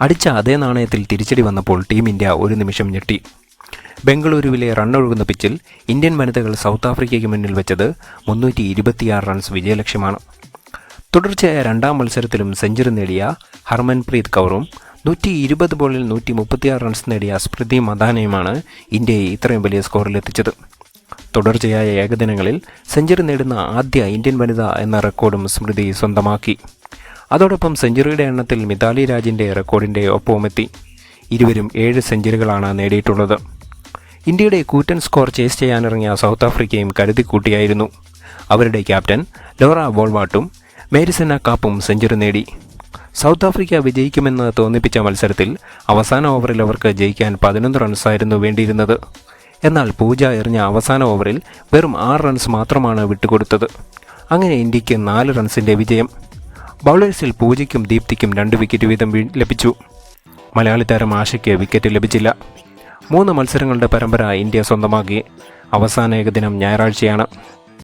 അടിച്ച അതേ നാണയത്തിൽ തിരിച്ചടി വന്നപ്പോൾ ടീം ഇന്ത്യ ഒരു നിമിഷം ഞെട്ടി. ബംഗളൂരുവിലെ റണ്ണൊഴുകുന്ന പിച്ചിൽ ഇന്ത്യൻ വനിതകൾ സൗത്ത് ആഫ്രിക്കയ്ക്ക് മുന്നിൽ വെച്ചത് മുന്നൂറ്റി ഇരുപത്തിയാറ് റൺസ് വിജയലക്ഷ്യമാണ്. തുടർച്ചയായ രണ്ടാം മത്സരത്തിലും സെഞ്ചുറി നേടിയ ഹർമൻപ്രീത് കൗറും നൂറ്റി ഇരുപത് ബോളിൽ നൂറ്റി മുപ്പത്തിയാറ് റൺസ് നേടിയ സ്മൃതി മദാനയുമാണ് ഇന്ത്യയെ ഇത്രയും വലിയ സ്കോറിലെത്തിച്ചത്. തുടർച്ചയായ ഏകദിനങ്ങളിൽ സെഞ്ചുറി നേടുന്ന ആദ്യ ഇന്ത്യൻ വനിത എന്ന റെക്കോർഡും സ്മൃതി സ്വന്തമാക്കി. അതോടൊപ്പം സെഞ്ചുറിയുടെ എണ്ണത്തിൽ മിതാലി രാജിന്റെ റെക്കോർഡിന്റെ ഒപ്പവുമെത്തി. ഇരുവരും ഏഴ് സെഞ്ചുറികളാണ് നേടിയിട്ടുള്ളത്. ഇന്ത്യയുടെ കൂറ്റൻ സ്കോർ ചേസ് ചെയ്യാനിറങ്ങിയ സൗത്ത് ആഫ്രിക്കയും കരുതിക്കൂട്ടിയായിരുന്നു. അവരുടെ ക്യാപ്റ്റൻ ലോറ വോൾവാട്ടും മേരിസന കാപ്പും സെഞ്ചുറി നേടി. സൗത്ത് ആഫ്രിക്ക വിജയിക്കുമെന്ന് തോന്നിപ്പിച്ച മത്സരത്തിൽ അവസാന ഓവറിൽ അവർക്ക് ജയിക്കാൻ പതിനൊന്ന് റൺസായിരുന്നു വേണ്ടിയിരുന്നത്. എന്നാൽ പൂജ എറിഞ്ഞ അവസാന ഓവറിൽ വെറും ആറ് റൺസ് മാത്രമാണ് വിട്ടുകൊടുത്തത്. അങ്ങനെ ഇന്ത്യയ്ക്ക് നാല് റൺസിന്റെ വിജയം. ബൗളേഴ്സിൽ പൂജയ്ക്കും ദീപ്തിക്കും രണ്ട് വിക്കറ്റ് വീതം ലഭിച്ചു. മലയാളി താരം ആശയ്ക്ക് വിക്കറ്റ് ലഭിച്ചില്ല. മൂന്ന് മത്സരങ്ങളുടെ പരമ്പര ഇന്ത്യ സ്വന്തമാക്കി. അവസാന ഏകദിനം ഞായറാഴ്ചയാണ്.